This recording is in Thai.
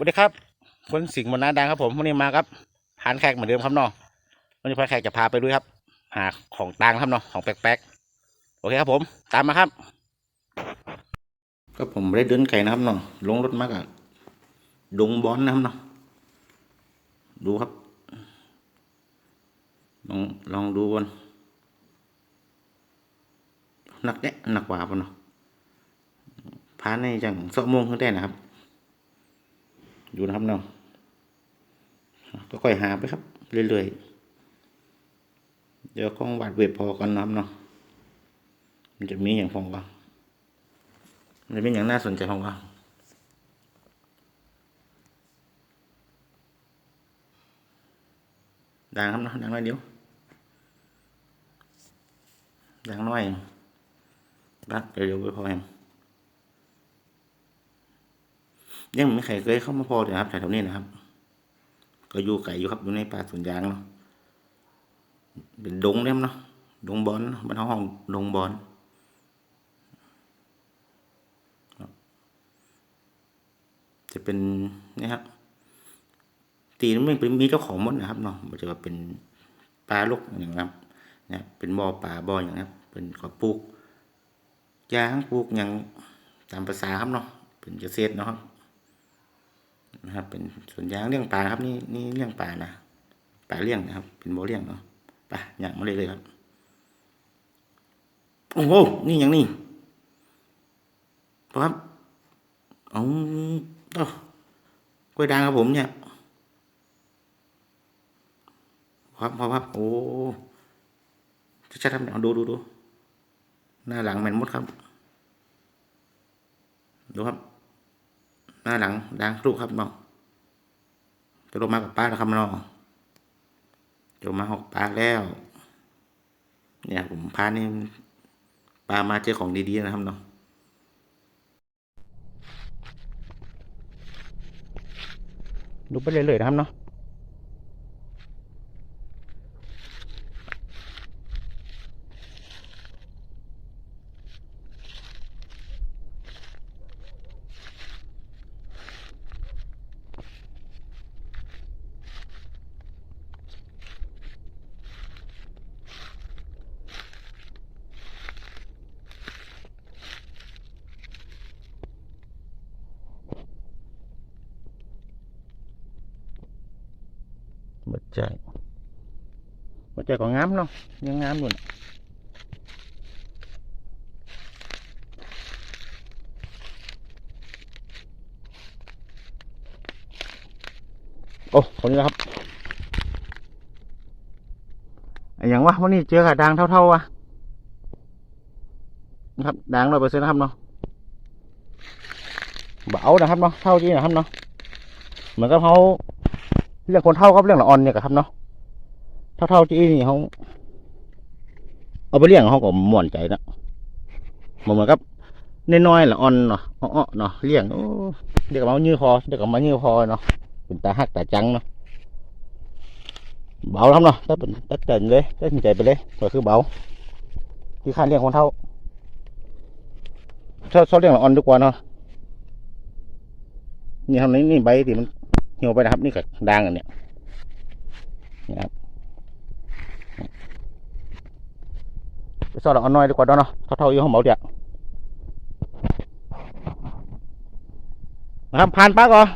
วัสดีครับคนสิงห์บนนาดังครับผมวันนี้มาครับหานแขกเหมือนเดิมครับเนาะวันนี้พระแขกจะพาไปด้วยครับ หาของต่างครับเนาะของแปลกๆโอเคครับผม ตามมาครับ ก็ผมได้เดินไกลนะครับเนาะลงรถมากอะดงบอนนะครับเนาะดูครับลองลองดูบนหนักเนี่ยหนักกว่าปะเนาะพานในจังสองโมงขึ้นได้นะครับ อยู่นะครับเนาะก็ค่อยหาไปครับ เรื่อยๆ เดี๋ยวกล้องวาดเว็บพอกันนะครับเนาะมันจะมีอย่างฟองก็มันจะมีอย่างน่าสนใจฟองก็ดังครับเนาะดังน้อยเดียวดังน้อยรักเร็วไปพอแฮม ยังไม่ใครเคยเข้ามาพอเลยครับแถวๆนี้นะครับ ก็อยู่ไก่อยู่ครับอยู่ในป่าสวนยางเนาะเป็นดงเล่มเนาะดงบอนเนาะบ้านห้องดงบอนจะเป็นนี่ครับตีนั้นมันเป็นมีเจ้าของมดนะครับเนาะมันจะว่าเป็นปลาลูกอย่างนั้นครับเนี่ยเป็นบ่อป่าบ่ออย่างนั้นเป็นขอปลูกยางปลูกอย่างตามภาษาครับเนาะเป็นเกษตรเนาะครับ นะครับ เป็นสวนยางเลี้ยงปลาครับ นี่นี่เลี้ยงปลานะปลาเลี้ยงนะครับ เป็นโบเลี้ยงเนาะไปอย่างมาเลยเลยครับโอ้โหนี่อย่างนี้ครับเอาต่อกล้วยด่างครับผมเนี่ยครับครับครับ โอ้ชัดๆครับเอาดูดูดูหน้าหลังแมนมดครับ ดูครับ หน้าหลังดังครูครับน้องจะลงมากับป้าแล้วครับน้องจะลงมาหกปาแล้ว เนี่ยผมพานี่ปลามาเจอของดีๆนะครับน้องดูไปเรื่อยๆนะครับเนาะ บดใจบัดใจก็งามเนาะยังงามอยู่นะโอ้คนนี้ครับอย่างวะวันนี้เจอกับด่างเท่าๆวะนะครับด่างร้อยเปอร์เซ็นต์นะครับเนาะเบานะครับเนาะเท่าจริงนะครับเนาะเหมือนกับเขา เรื่องคนเท่ากับเรื่องละอ่อนเนี่ยครับเนาะเท่าเท่าจีนี่เขาเอาไปเลี้ยงเขาก็ม่วนใจนะเหมือนกับน้อยๆละอ่อนเนาะอ้อเนาะเลี้ยงโอ้เด็กกับมายื้อคอเด็กกับมายื้อคอเนาะเป็นตาหักตาจังเนาะเบาครับเนาะถ้าเป็นตัดใจเลยตัดสินใจไปเลยก็คือเบาที่ข้าเลี้ยงคนเท่าชอบชอบเลี้ยงละอ่อนดีกว่าเนาะนี่ทำนี้นี่ใบที่มัน เหี่ยวไปนะครับ นี่กับด่างอันเนี้ยนะครับไปสอดเอ่อนน้อยดีกว่าเนาะเท่าเท่าๆอยู่ห้องเบาเดียวนะครับผ่านปากก่อน